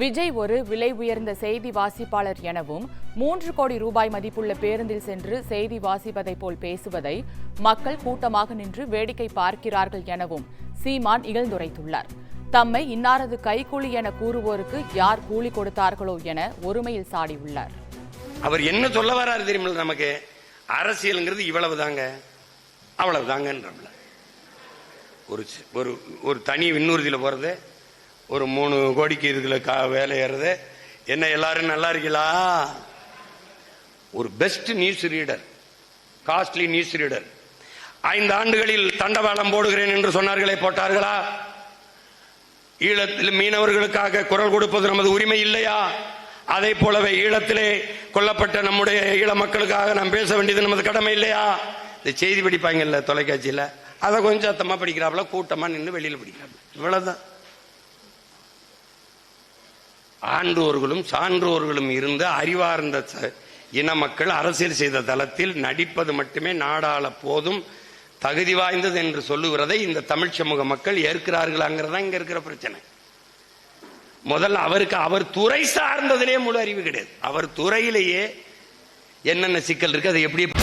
விஜய் ஒரு விலை உயர்ந்த செய்தி வாசிப்பாளர் எனவும் மூன்று கோடி ரூபாய் மதிப்புள்ள பேருந்தில் சென்று செய்தி வாசிப்பதை போல் பேசுவதை மக்கள் கூட்டமாக நின்று வேடிக்கை பார்க்கிறார்கள் எனவும் சீமான் இகழ்ந்துரைத்துள்ளார். தம்மை இன்னாரது கைக்கூலி என கூறுவோருக்கு யார் கூலி கொடுத்தார்களோ என ஒருமையில் சாடியுள்ளார். அவர் என்ன சொல்ல வராரு தெரியுமில்ல நமக்கு? அரசியலுங்கிறது இவ்வளவு தாங்க அவ்வளவு தாங்கன்ற ஒரு ஒரு ஒரு தனி விண்ணூர்தியில் போறது ஒரு மூணு கோடிக்கு இதுல கா வேலை ஏறுறது என்ன எல்லாரும் நல்லா இருக்கீங்களா? ஒரு best news reader costly news reader ஐந்து ஆண்டுகளில் தண்டவாளம் போடுகிறேன் என்று சொன்னார்களே போட்டார்களா? ஈழத்தில் மீனவர்களுக்காக குரல் கொடுப்பது நமது உரிமை இல்லையா? அதை போலவே ஈழத்திலே கொல்லப்பட்ட நம்முடைய ஈழ மக்களுக்காக நாம் பேச வேண்டியது நமது கடமை இல்லையா? இந்த செய்தி படிப்பாங்கல்ல தொலைக்காட்சியில். அதை கொஞ்சம் சத்தமா படிக்கிறாப்புல கூட்டமாக நின்று வெளியில் படிக்கிறாப்புல. இவ்வளோதான் ஆன்றோர்களும் சான்றோர்களும் இருந்த அறிவார்ந்த இன மக்கள் அரசியல் செய்த தளத்தில் நடிப்பது மட்டுமே நாடாள போதும் தகுதி வாய்ந்தது என்று சொல்லுகிறதை இந்த தமிழ் சமூக மக்கள் ஏற்கிறார்களாங்கிறதா இங்க இருக்கிற பிரச்சனை. முதல்ல அவருக்கு அவர் துறை சார்ந்ததிலே முழு அறிவு கிடையாது. அவர் துறையிலேயே என்னென்ன சிக்கல் இருக்கு அதை எப்படி